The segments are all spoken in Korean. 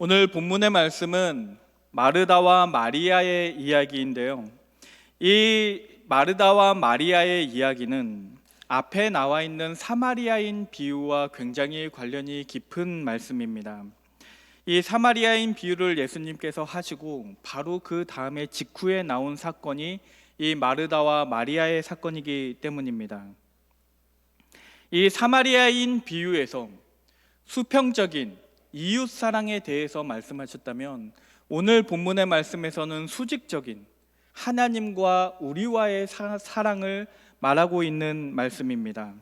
오늘 본문의 말씀은 마르다와 마리아의 이야기인데요. 이 마르다와 마리아의 이야기는 앞에 나와 있는 사마리아인 비유와 굉장히 관련이 깊은 말씀입니다. 이 사마리아인 비유를 예수님께서 하시고 바로 그 다음에 직후에 나온 사건이 이 마르다와 마리아의 사건이기 때문입니다. 이 사마리아인 비유에서 수평적인 이웃 사랑에 대해서 말씀하셨다면 오늘 본문의 말씀에서는 수직적인 하나님과 우리와의 사, 사랑을 말하고 있는 말씀입니다.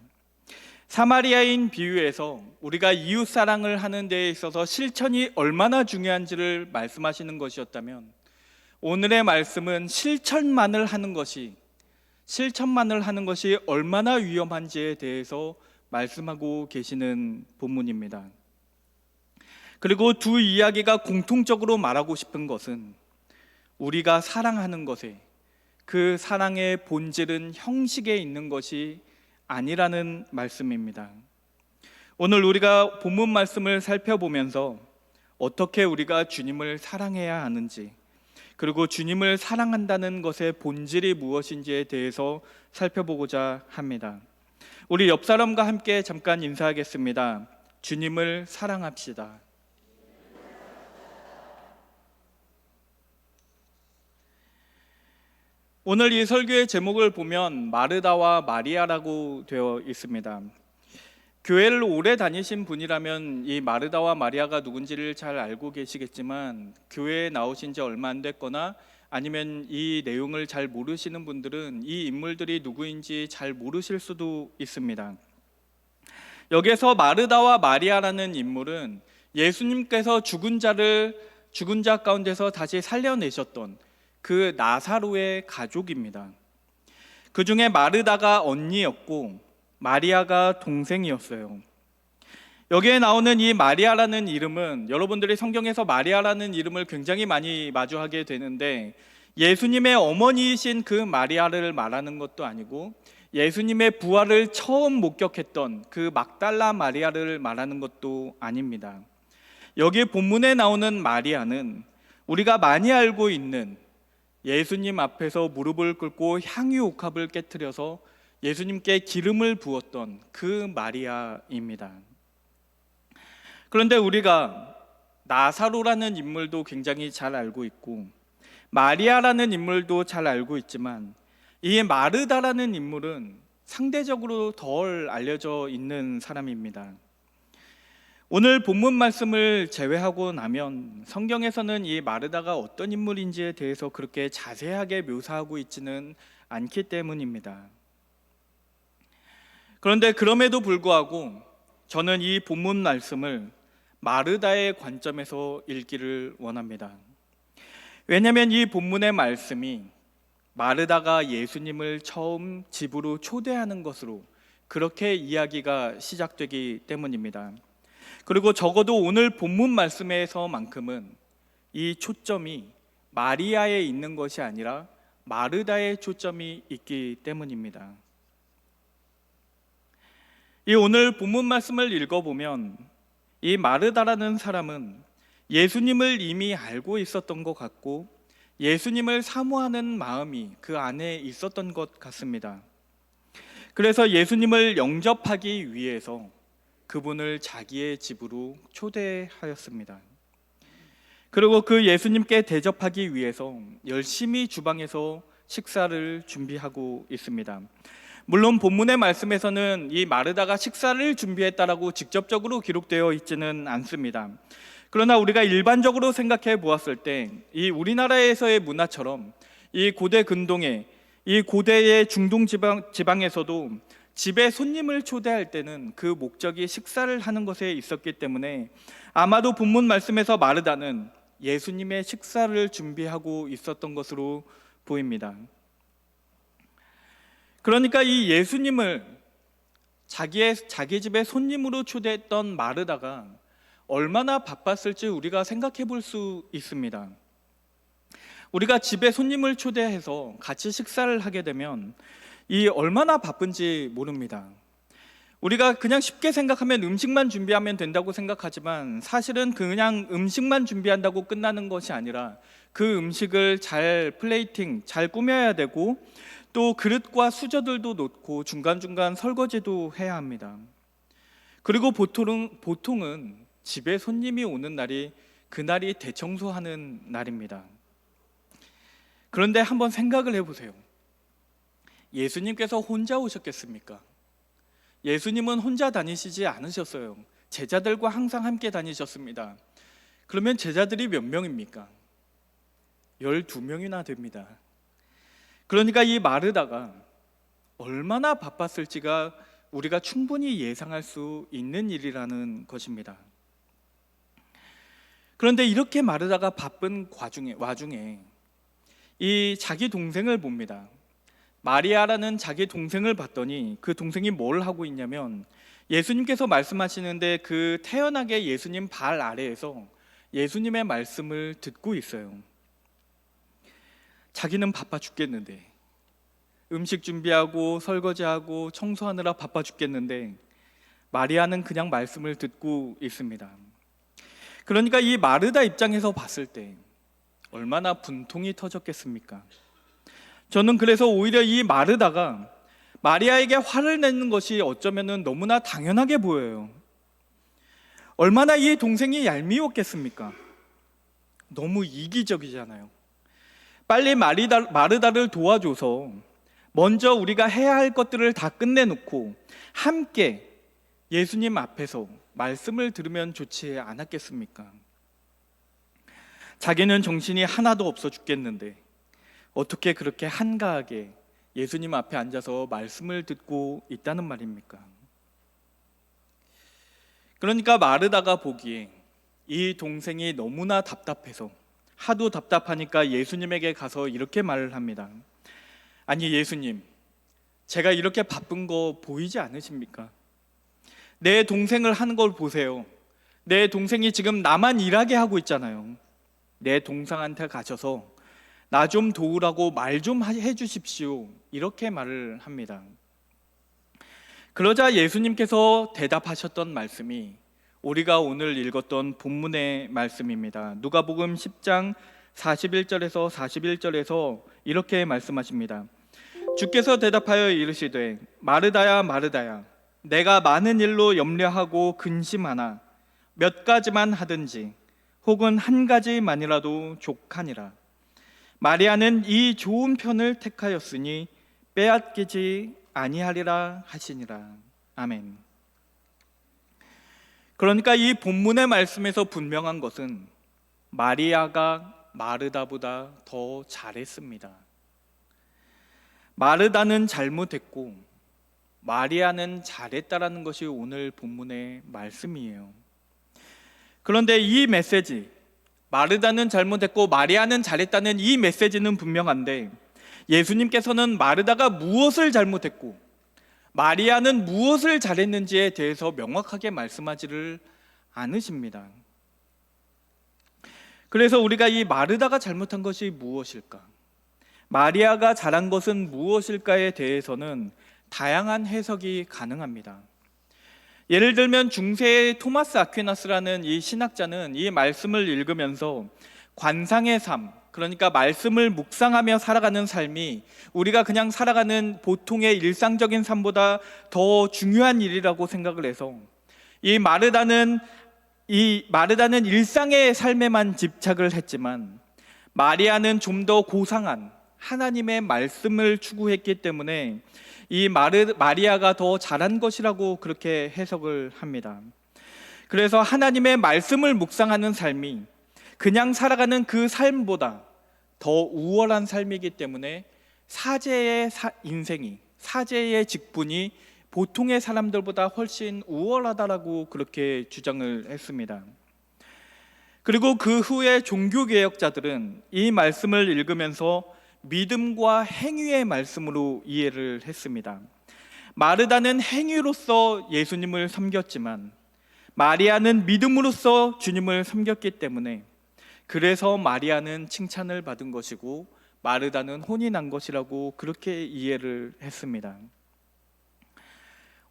사마리아인 비유에서 우리가 이웃 사랑을 하는 데에 있어서 실천이 얼마나 중요한지를 말씀하시는 것이었다면 오늘의 말씀은 실천만을 하는 것이 실천만을 하는 것이 얼마나 위험한지에 대해서 말씀하고 계시는 본문입니다. 그리고 두 이야기가 공통적으로 말하고 싶은 것은 우리가 사랑하는 것에 그 사랑의 본질은 형식에 있는 것이 아니라는 말씀입니다. 오늘 우리가 본문 말씀을 살펴보면서 어떻게 우리가 주님을 사랑해야 하는지 그리고 주님을 사랑한다는 것의 본질이 무엇인지에 대해서 살펴보고자 합니다. 우리 옆 사람과 함께 잠깐 인사하겠습니다. 주님을 사랑합시다. 오늘 이 설교의 제목을 보면 마르다와 마리아라고 되어 있습니다. 교회를 오래 다니신 분이라면 이 마르다와 마리아가 누군지를 잘 알고 계시겠지만 교회에 나오신 지 얼마 안 됐거나 아니면 이 내용을 잘 모르시는 분들은 이 인물들이 누구인지 잘 모르실 수도 있습니다. 여기서 마르다와 마리아라는 인물은 예수님께서 죽은 자를 죽은 자 가운데서 다시 살려내셨던 그 나사로의 가족입니다. 그 중에 마르다가 언니였고 마리아가 동생이었어요. 여기에 나오는 이 마리아라는 이름은 여러분들이 성경에서 마리아라는 이름을 굉장히 많이 마주하게 되는데 예수님의 어머니이신 그 마리아를 말하는 것도 아니고 예수님의 부활을 처음 목격했던 그 막달라 마리아를 말하는 것도 아닙니다. 여기 본문에 나오는 마리아는 우리가 많이 알고 있는 예수님 앞에서 무릎을 꿇고 향유 옥합을 깨뜨려서 예수님께 기름을 부었던 그 마리아입니다. 그런데 우리가 나사로라는 인물도 굉장히 잘 알고 있고 마리아라는 인물도 잘 알고 있지만 이 마르다라는 인물은 상대적으로 덜 알려져 있는 사람입니다. 오늘 본문 말씀을 제외하고 나면 성경에서는 이 마르다가 어떤 인물인지에 대해서 그렇게 자세하게 묘사하고 있지는 않기 때문입니다. 그런데 그럼에도 불구하고 저는 이 본문 말씀을 마르다의 관점에서 읽기를 원합니다. 왜냐하면 이 본문의 말씀이 마르다가 예수님을 처음 집으로 초대하는 것으로 그렇게 이야기가 시작되기 때문입니다. 그리고 적어도 오늘 본문 말씀에서만큼은 이 초점이 마리아에 있는 것이 아니라 마르다의 초점이 있기 때문입니다. 이 오늘 본문 말씀을 읽어보면 이 마르다라는 사람은 예수님을 이미 알고 있었던 것 같고 예수님을 사모하는 마음이 그 안에 있었던 것 같습니다. 그래서 예수님을 영접하기 위해서 그분을 자기의 집으로 초대하였습니다. 그리고 그 예수님께 대접하기 위해서 열심히 주방에서 식사를 준비하고 있습니다. 물론 본문의 말씀에서는 이 마르다가 식사를 준비했다라고 직접적으로 기록되어 있지는 않습니다. 그러나 우리가 일반적으로 생각해 보았을 때 이 우리나라에서의 문화처럼 이 고대 근동에 이 고대의 중동 지방 지방에서도 집에 손님을 초대할 때는 그 목적이 식사를 하는 것에 있었기 때문에 아마도 본문 말씀에서 마르다는 예수님의 식사를 준비하고 있었던 것으로 보입니다. 그러니까 이 예수님을 자기의 자기 집에 손님으로 초대했던 마르다가 얼마나 바빴을지 우리가 생각해 볼 수 있습니다. 우리가 집에 손님을 초대해서 같이 식사를 하게 되면 이 얼마나 바쁜지 모릅니다. 우리가 그냥 쉽게 생각하면 음식만 준비하면 된다고 생각하지만 사실은 그냥 음식만 준비한다고 끝나는 것이 아니라 그 음식을 잘 플레이팅, 잘 꾸며야 되고 또 그릇과 수저들도 놓고 중간중간 설거지도 해야 합니다. 그리고 보통은, 보통은 집에 손님이 오는 날이 그날이 대청소하는 날입니다. 그런데 한번 생각을 해보세요. 예수님께서 혼자 오셨겠습니까? 예수님은 혼자 다니시지 않으셨어요. 제자들과 항상 함께 다니셨습니다. 그러면 제자들이 몇 명입니까? 12명이나 됩니다. 그러니까 이 마르다가 얼마나 바빴을지가 우리가 충분히 예상할 수 있는 일이라는 것입니다. 그런데 이렇게 마르다가 바쁜 와중에, 와중에 이 자기 동생을 봅니다. 마리아라는 자기 동생을 봤더니 그 동생이 뭘 하고 있냐면 예수님께서 말씀하시는데 그 태연하게 예수님 발 아래에서 예수님의 말씀을 듣고 있어요. 자기는 바빠 죽겠는데 음식 준비하고 설거지하고 청소하느라 바빠 죽겠는데 마리아는 그냥 말씀을 듣고 있습니다. 그러니까 이 마르다 입장에서 봤을 때 얼마나 분통이 터졌겠습니까? 저는 그래서 오히려 이 마르다가 마리아에게 화를 내는 것이 어쩌면은 너무나 당연하게 보여요. 얼마나 이 동생이 얄미웠겠습니까? 너무 이기적이잖아요. 빨리 마리다, 마르다를 도와줘서 먼저 우리가 해야 할 것들을 다 끝내놓고 함께 예수님 앞에서 말씀을 들으면 좋지 않았겠습니까? 자기는 정신이 하나도 없어 죽겠는데 어떻게 그렇게 한가하게 예수님 앞에 앉아서 말씀을 듣고 있다는 말입니까? 그러니까 마르다가 보기에 이 동생이 너무나 답답해서 하도 답답하니까 예수님에게 가서 이렇게 말을 합니다. 아니 예수님, 제가 이렇게 바쁜 거 보이지 않으십니까? 내 동생을 하는 걸 보세요. 내 동생이 지금 나만 일하게 하고 있잖아요. 내 동생한테 가셔서 나 좀 도우라고 말 좀 해주십시오. 이렇게 말을 합니다. 그러자 예수님께서 대답하셨던 말씀이 우리가 오늘 읽었던 본문의 말씀입니다. 누가복음 10장 41절에서 41절에서 이렇게 말씀하십니다. 주께서 대답하여 이르시되 마르다야 마르다야 내가 많은 일로 염려하고 근심하나 몇 가지만 하든지 혹은 한 가지만이라도 족하니라 마리아는 이 좋은 편을 택하였으니 빼앗기지 아니하리라 하시니라 아멘. 그러니까 이 본문의 말씀에서 분명한 것은 마리아가 마르다보다 더 잘했습니다. 마르다는 잘못했고 마리아는 잘했다라는 것이 오늘 본문의 말씀이에요. 그런데 이 메시지 마르다는 잘못했고 마리아는 잘했다는 이 메시지는 분명한데 예수님께서는 마르다가 무엇을 잘못했고 마리아는 무엇을 잘했는지에 대해서 명확하게 말씀하지를 않으십니다. 그래서 우리가 이 마르다가 잘못한 것이 무엇일까? 마리아가 잘한 것은 무엇일까에 대해서는 다양한 해석이 가능합니다. 예를 들면 중세의 토마스 아퀴나스라는 이 신학자는 이 말씀을 읽으면서 관상의 삶, 그러니까 말씀을 묵상하며 살아가는 삶이 우리가 그냥 살아가는 보통의 일상적인 삶보다 더 중요한 일이라고 생각을 해서 이 마르다는 이 마르다는 일상의 삶에만 집착을 했지만 마리아는 좀 더 고상한 하나님의 말씀을 추구했기 때문에 이 마르, 마리아가 더 잘한 것이라고 그렇게 해석을 합니다. 그래서 하나님의 말씀을 묵상하는 삶이 그냥 살아가는 그 삶보다 더 우월한 삶이기 때문에 사제의 사, 인생이 사제의 직분이 보통의 사람들보다 훨씬 우월하다라고 그렇게 주장을 했습니다. 그리고 그 후에 종교 개혁자들은 이 말씀을 읽으면서 믿음과 행위의 말씀으로 이해를 했습니다. 마르다는 행위로서 예수님을 섬겼지만 마리아는 믿음으로써 주님을 섬겼기 때문에 그래서 마리아는 칭찬을 받은 것이고 마르다는 혼이 난 것이라고 그렇게 이해를 했습니다.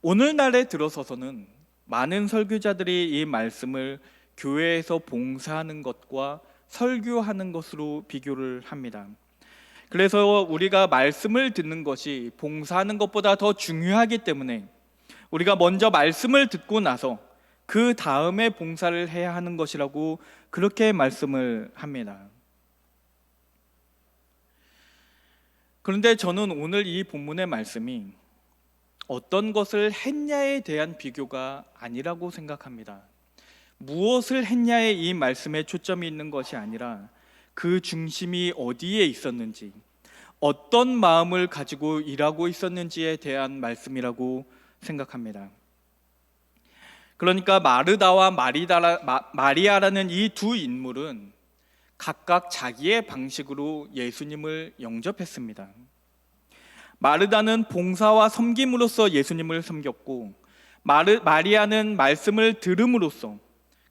오늘날에 들어서서는 많은 설교자들이 이 말씀을 교회에서 봉사하는 것과 설교하는 것으로 비교를 합니다. 그래서 우리가 말씀을 듣는 것이 봉사하는 것보다 더 중요하기 때문에 우리가 먼저 말씀을 듣고 나서 그 다음에 봉사를 해야 하는 것이라고 그렇게 말씀을 합니다. 그런데 저는 오늘 이 본문의 말씀이 어떤 것을 했냐에 대한 비교가 아니라고 생각합니다. 무엇을 했냐에 이 말씀에 초점이 있는 것이 아니라 그 중심이 어디에 있었는지, 어떤 마음을 가지고 일하고 있었는지에 대한 말씀이라고 생각합니다. 그러니까 마르다와 마리다라, 마, 마리아라는 이 두 인물은 각각 자기의 방식으로 예수님을 영접했습니다. 마르다는 봉사와 섬김으로써 예수님을 섬겼고 마르, 마리아는 말씀을 들음으로써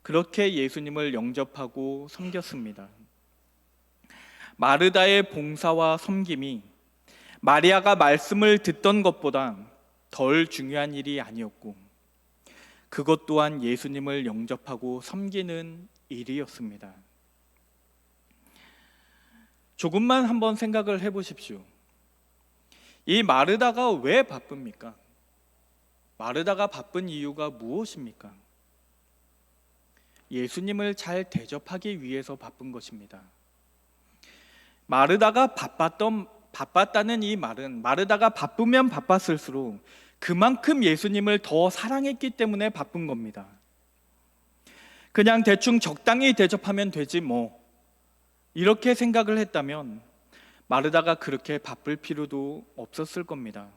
그렇게 예수님을 영접하고 섬겼습니다. 마르다의 봉사와 섬김이 마리아가 말씀을 듣던 것보다 덜 중요한 일이 아니었고 그것 또한 예수님을 영접하고 섬기는 일이었습니다. 조금만 한번 생각을 해 보십시오. 이 마르다가 왜 바쁩니까? 마르다가 바쁜 이유가 무엇입니까? 예수님을 잘 대접하기 위해서 바쁜 것입니다. 마르다가 바빴던 바빴다는 이 말은 마르다가 바쁘면 바빴을수록 그만큼 예수님을 더 사랑했기 때문에 바쁜 겁니다. 그냥 대충 적당히 대접하면 되지 뭐 이렇게 생각을 했다면 마르다가 그렇게 바쁠 필요도 없었을 겁니다.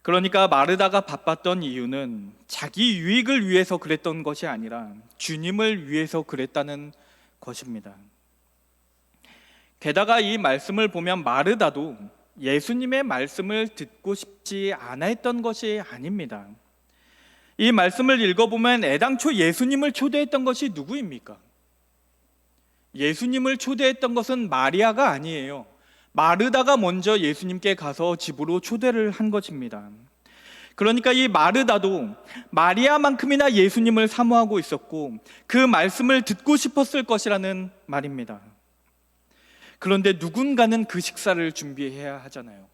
그러니까 마르다가 바빴던 이유는 자기 유익을 위해서 그랬던 것이 아니라 주님을 위해서 그랬다는 것입니다. 게다가 이 말씀을 보면 마르다도 예수님의 말씀을 듣고 싶지 않아 했던 것이 아닙니다. 이 말씀을 읽어보면 애당초 예수님을 초대했던 것이 누구입니까? 예수님을 초대했던 것은 마리아가 아니에요. 마르다가 먼저 예수님께 가서 집으로 초대를 한 것입니다. 그러니까 이 마르다도 마리아만큼이나 예수님을 사모하고 있었고 그 말씀을 듣고 싶었을 것이라는 말입니다. 그런데 누군가는 그 식사를 준비해야 하잖아요.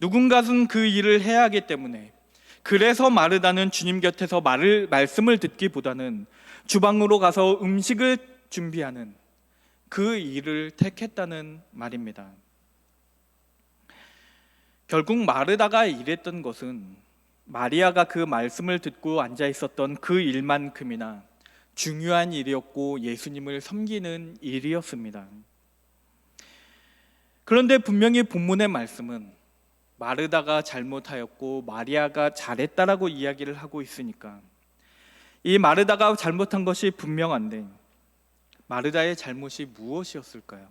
누군가는 그 일을 해야 하기 때문에 그래서 마르다는 주님 곁에서 말을 말씀을 듣기보다는 주방으로 가서 음식을 준비하는 그 일을 택했다는 말입니다. 결국 마르다가 일했던 것은 마리아가 그 말씀을 듣고 앉아 있었던 그 일만큼이나 중요한 일이었고 예수님을 섬기는 일이었습니다. 그런데 분명히 본문의 말씀은 마르다가 잘못하였고 마리아가 잘했다라고 이야기를 하고 있으니까 이 마르다가 잘못한 것이 분명한데 마르다의 잘못이 무엇이었을까요?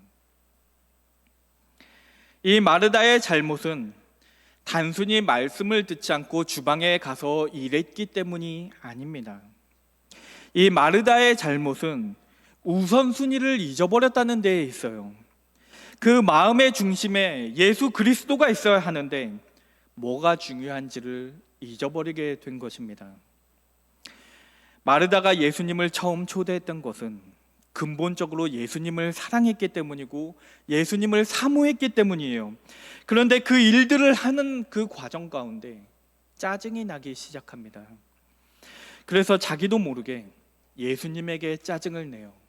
이 마르다의 잘못은 단순히 말씀을 듣지 않고 주방에 가서 일했기 때문이 아닙니다. 이 마르다의 잘못은 우선순위를 잊어버렸다는 데에 있어요. 그 마음의 중심에 예수 그리스도가 있어야 하는데 뭐가 중요한지를 잊어버리게 된 것입니다. 마르다가 예수님을 처음 초대했던 것은 근본적으로 예수님을 사랑했기 때문이고 예수님을 사모했기 때문이에요. 그런데 그 일들을 하는 그 과정 가운데 짜증이 나기 시작합니다. 그래서 자기도 모르게 예수님에게 짜증을 내요.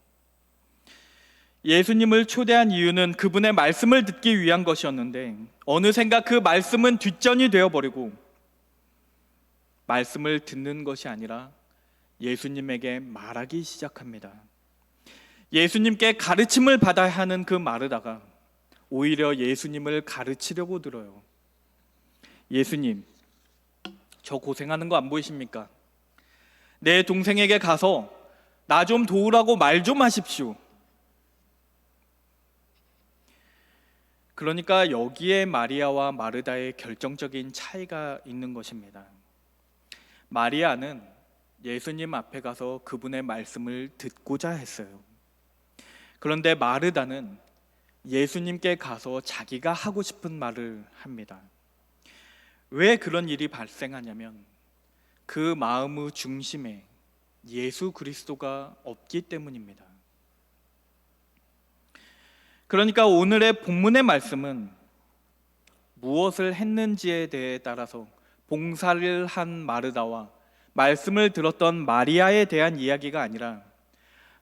예수님을 초대한 이유는 그분의 말씀을 듣기 위한 것이었는데 어느샌가 그 말씀은 뒷전이 되어버리고 말씀을 듣는 것이 아니라 예수님에게 말하기 시작합니다. 예수님께 가르침을 받아야 하는 그 마르다가 오히려 예수님을 가르치려고 들어요. 예수님, 저 고생하는 거 안 보이십니까? 내 동생에게 가서 나 좀 도우라고 말 좀 하십시오. 그러니까 여기에 마리아와 마르다의 결정적인 차이가 있는 것입니다. 마리아는 예수님 앞에 가서 그분의 말씀을 듣고자 했어요. 그런데 마르다는 예수님께 가서 자기가 하고 싶은 말을 합니다. 왜 그런 일이 발생하냐면 그 마음의 중심에 예수 그리스도가 없기 때문입니다. 그러니까 오늘의 본문의 말씀은 무엇을 했는지에 대해 따라서 봉사를 한 마르다와 말씀을 들었던 마리아에 대한 이야기가 아니라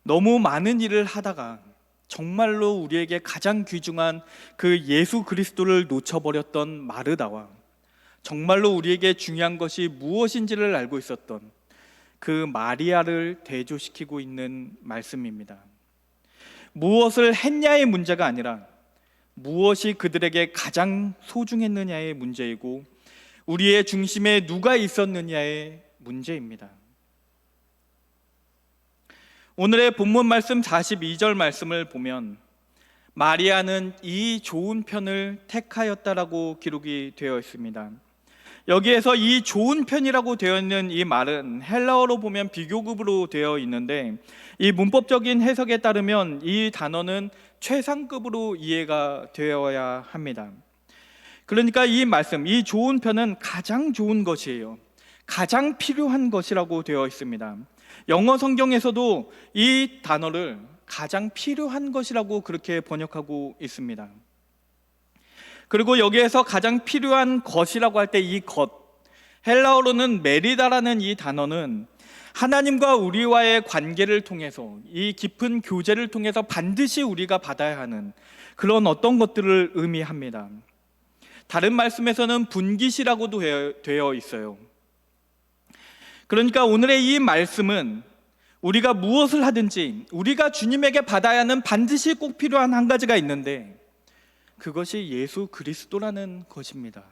너무 많은 일을 하다가 정말로 우리에게 가장 귀중한 그 예수 그리스도를 놓쳐버렸던 마르다와 정말로 우리에게 중요한 것이 무엇인지를 알고 있었던 그 마리아를 대조시키고 있는 말씀입니다. 무엇을 했냐의 문제가 아니라 무엇이 그들에게 가장 소중했느냐의 문제이고 우리의 중심에 누가 있었느냐의 문제입니다. 오늘의 본문 말씀 42절 말씀을 보면 마리아는 이 좋은 편을 택하였다라고 기록이 되어 있습니다. 여기에서 이 좋은 편이라고 되어 있는 이 말은 헬라어로 보면 비교급으로 되어 있는데 이 문법적인 해석에 따르면 이 단어는 최상급으로 이해가 되어야 합니다. 그러니까 이 말씀, 이 좋은 편은 가장 좋은 것이에요. 가장 필요한 것이라고 되어 있습니다. 영어 성경에서도 이 단어를 가장 필요한 것이라고 그렇게 번역하고 있습니다. 그리고 여기에서 가장 필요한 것이라고 할 때 이 것, 헬라어로는 메리다라는 이 단어는 하나님과 우리와의 관계를 통해서 이 깊은 교제를 통해서 반드시 우리가 받아야 하는 그런 어떤 것들을 의미합니다. 다른 말씀에서는 분깃이라고도 되어 있어요. 그러니까 오늘의 이 말씀은 우리가 무엇을 하든지 우리가 주님에게 받아야 하는 반드시 꼭 필요한 한 가지가 있는데 그것이 예수 그리스도라는 것입니다.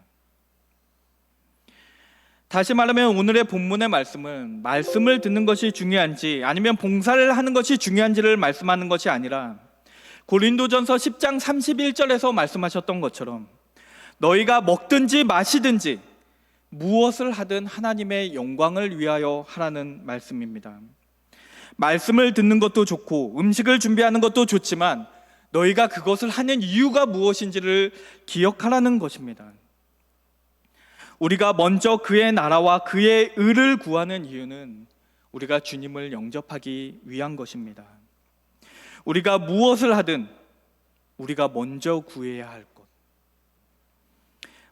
다시 말하면 오늘의 본문의 말씀은 말씀을 듣는 것이 중요한지 아니면 봉사를 하는 것이 중요한지를 말씀하는 것이 아니라 고린도전서 10장 31절에서 말씀하셨던 것처럼 너희가 먹든지 마시든지 무엇을 하든 하나님의 영광을 위하여 하라는 말씀입니다. 말씀을 듣는 것도 좋고 음식을 준비하는 것도 좋지만 너희가 그것을 하는 이유가 무엇인지를 기억하라는 것입니다. 우리가 먼저 그의 나라와 그의 의를 구하는 이유는 우리가 주님을 영접하기 위한 것입니다. 우리가 무엇을 하든 우리가 먼저 구해야 할 것.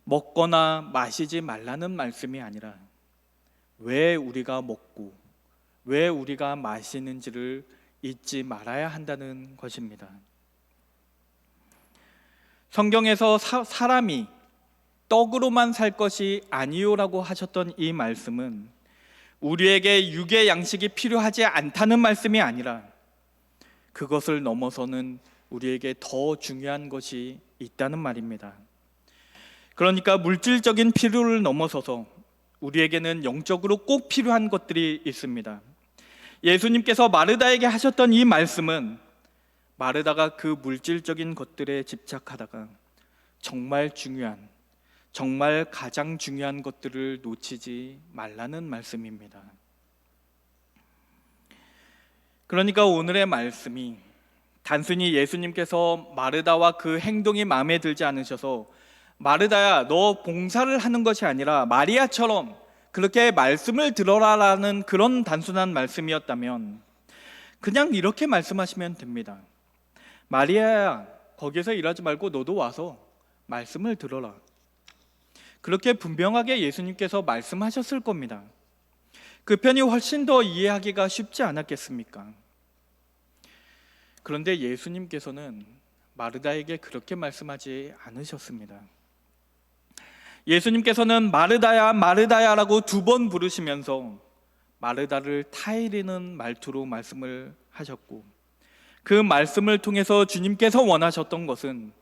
먹거나 마시지 말라는 말씀이 아니라 왜 우리가 먹고 왜 우리가 마시는지를 잊지 말아야 한다는 것입니다. 성경에서 사, 사람이 떡으로만 살 것이 아니요라고 하셨던 이 말씀은 우리에게 육의 양식이 필요하지 않다는 말씀이 아니라 그것을 넘어서는 우리에게 더 중요한 것이 있다는 말입니다. 그러니까 물질적인 필요를 넘어서서 우리에게는 영적으로 꼭 필요한 것들이 있습니다. 예수님께서 마르다에게 하셨던 이 말씀은 마르다가 그 물질적인 것들에 집착하다가 정말 중요한 정말 가장 중요한 것들을 놓치지 말라는 말씀입니다. 그러니까 오늘의 말씀이 단순히 예수님께서 마르다와 그 행동이 마음에 들지 않으셔서 마르다야 너 봉사를 하는 것이 아니라 마리아처럼 그렇게 말씀을 들어라라는 그런 단순한 말씀이었다면 그냥 이렇게 말씀하시면 됩니다. 마리아야 거기서 일하지 말고 너도 와서 말씀을 들어라. 그렇게 분명하게 예수님께서 말씀하셨을 겁니다. 그 편이 훨씬 더 이해하기가 쉽지 않았겠습니까? 그런데 예수님께서는 마르다에게 그렇게 말씀하지 않으셨습니다. 예수님께서는 마르다야 마르다야라고 두 번 부르시면서 마르다를 타이르는 말투로 말씀을 하셨고 그 말씀을 통해서 주님께서 원하셨던 것은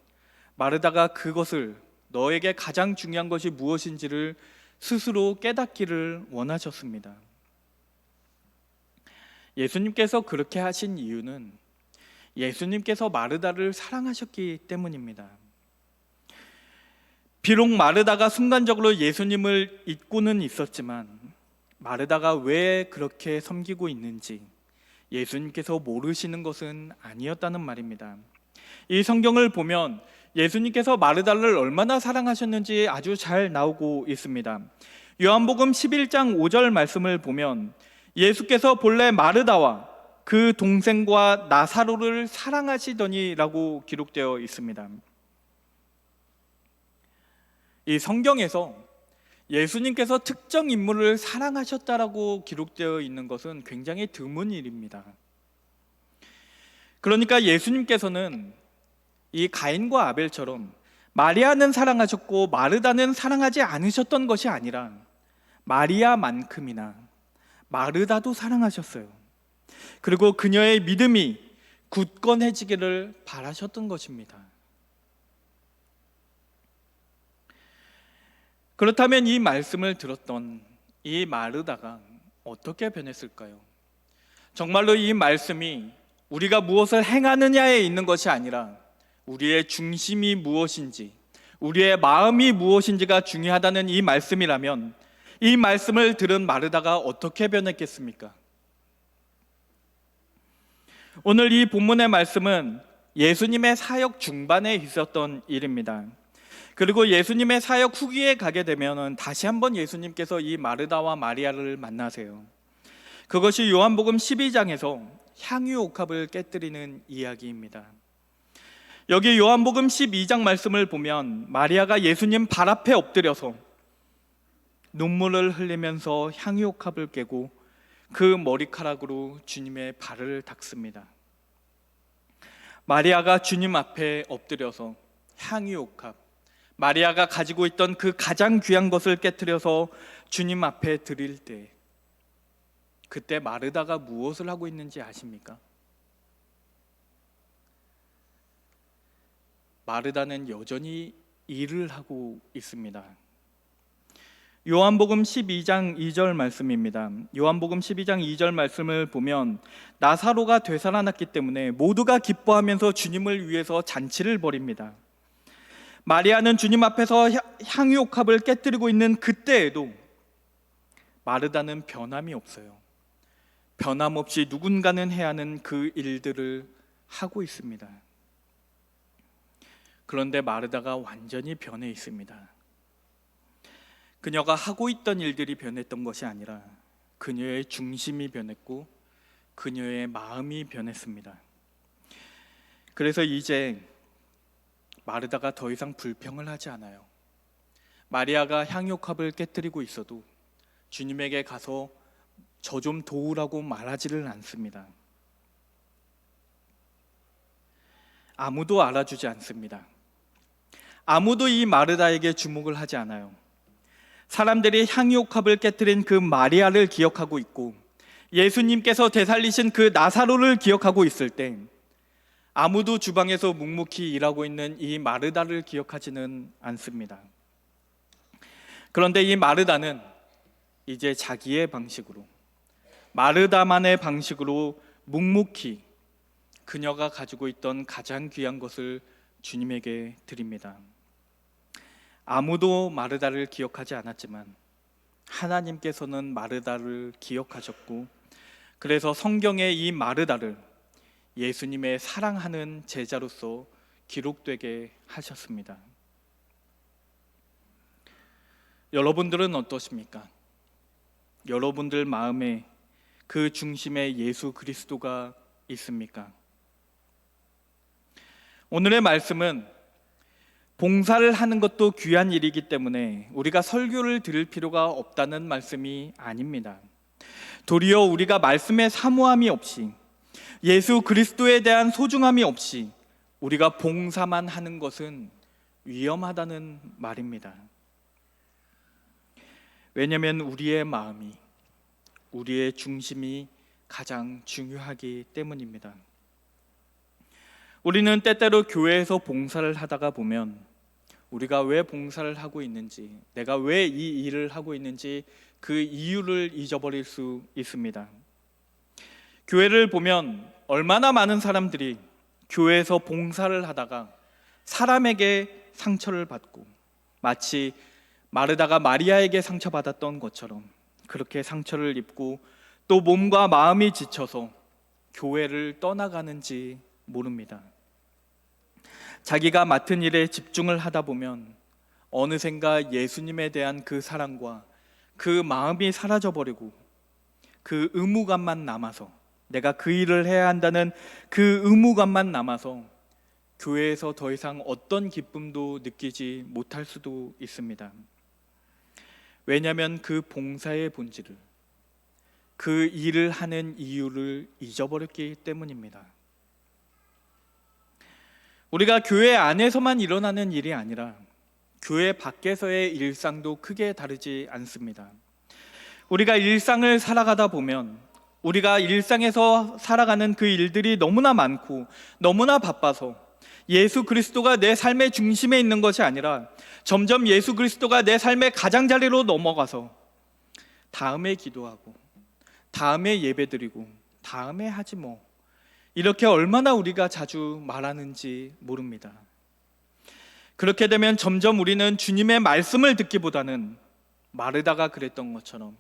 마르다가 그것을 너에게 가장 중요한 것이 무엇인지를 스스로 깨닫기를 원하셨습니다. 예수님께서 그렇게 하신 이유는 예수님께서 마르다를 사랑하셨기 때문입니다. 비록 마르다가 순간적으로 예수님을 잊고는 있었지만 마르다가 왜 그렇게 섬기고 있는지 예수님께서 모르시는 것은 아니었다는 말입니다. 이 성경을 보면 예수님께서 마르다를 얼마나 사랑하셨는지 아주 잘 나오고 있습니다. 요한복음 11장 5절 말씀을 보면 예수께서 본래 마르다와 그 동생과 나사로를 사랑하시더니라고 기록되어 있습니다. 이 성경에서 예수님께서 특정 인물을 사랑하셨다라고 기록되어 있는 것은 굉장히 드문 일입니다. 그러니까 예수님께서는 이 가인과 아벨처럼 마리아는 사랑하셨고 마르다는 사랑하지 않으셨던 것이 아니라 마리아만큼이나 마르다도 사랑하셨어요. 그리고 그녀의 믿음이 굳건해지기를 바라셨던 것입니다. 그렇다면 이 말씀을 들었던 이 마르다가 어떻게 변했을까요? 정말로 이 말씀이 우리가 무엇을 행하느냐에 있는 것이 아니라 우리의 중심이 무엇인지, 우리의 마음이 무엇인지가 중요하다는 이 말씀이라면 이 말씀을 들은 마르다가 어떻게 변했겠습니까? 오늘 이 본문의 말씀은 예수님의 사역 중반에 있었던 일입니다. 그리고 예수님의 사역 후기에 가게 되면은 다시 한번 예수님께서 이 마르다와 마리아를 만나세요. 그것이 요한복음 12장에서 향유 옥합을 깨뜨리는 이야기입니다. 여기 요한복음 12장 말씀을 보면 마리아가 예수님 발 앞에 엎드려서 눈물을 흘리면서 향유 옥합을 깨고 그 머리카락으로 주님의 발을 닦습니다. 마리아가 주님 앞에 엎드려서 향유 옥합 마리아가 가지고 있던 그 가장 귀한 것을 깨뜨려서 주님 앞에 드릴 때 그때 마르다가 무엇을 하고 있는지 아십니까? 마르다는 여전히 일을 하고 있습니다. 요한복음 12장 2절 말씀입니다. 요한복음 12장 2절 말씀을 보면 나사로가 되살아났기 때문에 모두가 기뻐하면서 주님을 위해서 잔치를 벌입니다. 마리아는 주님 앞에서 향유옥합을 깨뜨리고 있는 그때에도 마르다는 변함이 없어요. 변함없이 누군가는 해야 하는 그 일들을 하고 있습니다. 그런데 마르다가 완전히 변해 있습니다. 그녀가 하고 있던 일들이 변했던 것이 아니라 그녀의 중심이 변했고 그녀의 마음이 변했습니다. 그래서 이제 마르다가 더 이상 불평을 하지 않아요. 마리아가 향유컵을 깨뜨리고 있어도 주님에게 가서 저 좀 도우라고 말하지를 않습니다. 아무도 알아주지 않습니다. 아무도 이 마르다에게 주목을 하지 않아요. 사람들이 향유옥합을 깨뜨린 그 마리아를 기억하고 있고 예수님께서 되살리신 그 나사로를 기억하고 있을 때 아무도 주방에서 묵묵히 일하고 있는 이 마르다를 기억하지는 않습니다. 그런데 이 마르다는 이제 자기의 방식으로 마르다만의 방식으로 묵묵히 그녀가 가지고 있던 가장 귀한 것을 주님에게 드립니다. 아무도 마르다를 기억하지 않았지만 하나님께서는 마르다를 기억하셨고 그래서 성경에 이 마르다를 예수님의 사랑하는 제자로서 기록되게 하셨습니다. 여러분들은 어떠십니까? 여러분들 마음에 그 중심에 예수 그리스도가 있습니까? 오늘의 말씀은 봉사를 하는 것도 귀한 일이기 때문에 우리가 설교를 들을 필요가 없다는 말씀이 아닙니다. 도리어 우리가 말씀의 사모함이 없이 예수 그리스도에 대한 소중함이 없이 우리가 봉사만 하는 것은 위험하다는 말입니다. 왜냐하면 우리의 마음이 우리의 중심이 가장 중요하기 때문입니다. 우리는 때때로 교회에서 봉사를 하다가 보면 우리가 왜 봉사를 하고 있는지, 내가 왜 이 일을 하고 있는지 그 이유를 잊어버릴 수 있습니다. 교회를 보면 얼마나 많은 사람들이 교회에서 봉사를 하다가 사람에게 상처를 받고 마치 마르다가 마리아에게 상처받았던 것처럼 그렇게 상처를 입고 또 몸과 마음이 지쳐서 교회를 떠나가는지 모릅니다. 자기가 맡은 일에 집중을 하다 보면 어느샌가 예수님에 대한 그 사랑과 그 마음이 사라져 버리고 그 의무감만 남아서 내가 그 일을 해야 한다는 그 의무감만 남아서 교회에서 더 이상 어떤 기쁨도 느끼지 못할 수도 있습니다. 왜냐하면 그 봉사의 본질을 그 일을 하는 이유를 잊어버렸기 때문입니다. 우리가 교회 안에서만 일어나는 일이 아니라 교회 밖에서의 일상도 크게 다르지 않습니다. 우리가 일상을 살아가다 보면 우리가 일상에서 살아가는 그 일들이 너무나 많고 너무나 바빠서 예수 그리스도가 내 삶의 중심에 있는 것이 아니라 점점 예수 그리스도가 내 삶의 가장자리로 넘어가서 다음에 기도하고 다음에 예배드리고 다음에 하지 뭐 이렇게 얼마나 우리가 자주 말하는지 모릅니다. 그렇게 되면 점점 우리는 주님의 말씀을 듣기보다는 마르다가 그랬던 것처럼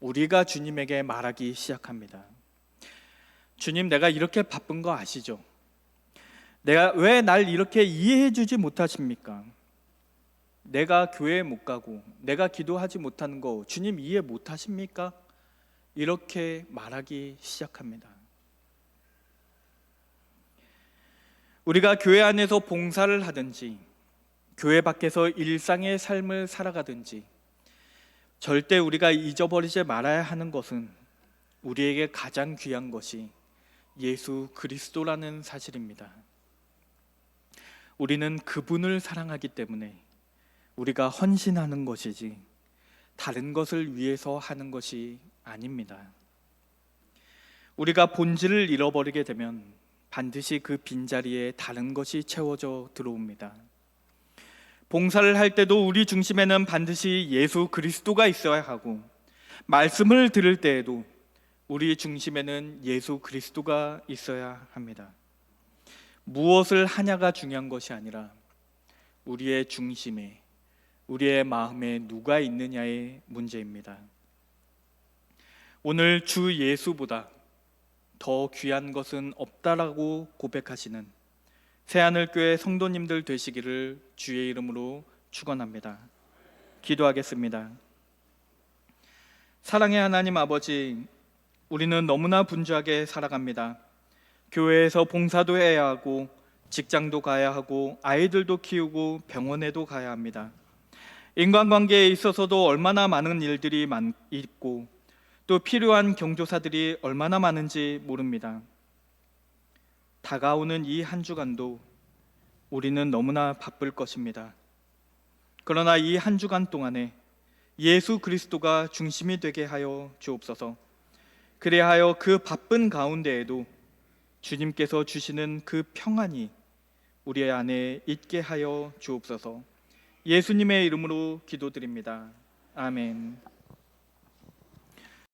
우리가 주님에게 말하기 시작합니다. 주님, 내가 이렇게 바쁜 거 아시죠? 내가 왜 날 이렇게 이해해 주지 못하십니까? 내가 교회 못 가고 내가 기도하지 못하는 거 주님 이해 못 하십니까? 이렇게 말하기 시작합니다. 우리가 교회 안에서 봉사를 하든지 교회 밖에서 일상의 삶을 살아가든지 절대 우리가 잊어버리지 말아야 하는 것은 우리에게 가장 귀한 것이 예수 그리스도라는 사실입니다. 우리는 그분을 사랑하기 때문에 우리가 헌신하는 것이지 다른 것을 위해서 하는 것이 아닙니다. 우리가 본질을 잃어버리게 되면 반드시 그 빈자리에 다른 것이 채워져 들어옵니다. 봉사를 할 때도 우리 중심에는 반드시 예수 그리스도가 있어야 하고 말씀을 들을 때에도 우리 중심에는 예수 그리스도가 있어야 합니다. 무엇을 하냐가 중요한 것이 아니라 우리의 중심에 우리의 마음에 누가 있느냐의 문제입니다. 오늘 주 예수보다 더 귀한 것은 없다라고 고백하시는 새하늘교회 성도님들 되시기를 주의 이름으로 축원합니다. 기도하겠습니다. 사랑의 하나님 아버지, 우리는 너무나 분주하게 살아갑니다. 교회에서 봉사도 해야 하고 직장도 가야 하고 아이들도 키우고 병원에도 가야 합니다. 인간관계에 있어서도 얼마나 많은 일들이 많, 있고 또 필요한 경조사들이 얼마나 많은지 모릅니다. 다가오는 이 한 주간도 우리는 너무나 바쁠 것입니다. 그러나 이 한 주간 동안에 예수 그리스도가 중심이 되게 하여 주옵소서. 그래하여 그 바쁜 가운데에도 주님께서 주시는 그 평안이 우리 안에 있게 하여 주옵소서. 예수님의 이름으로 기도드립니다. 아멘.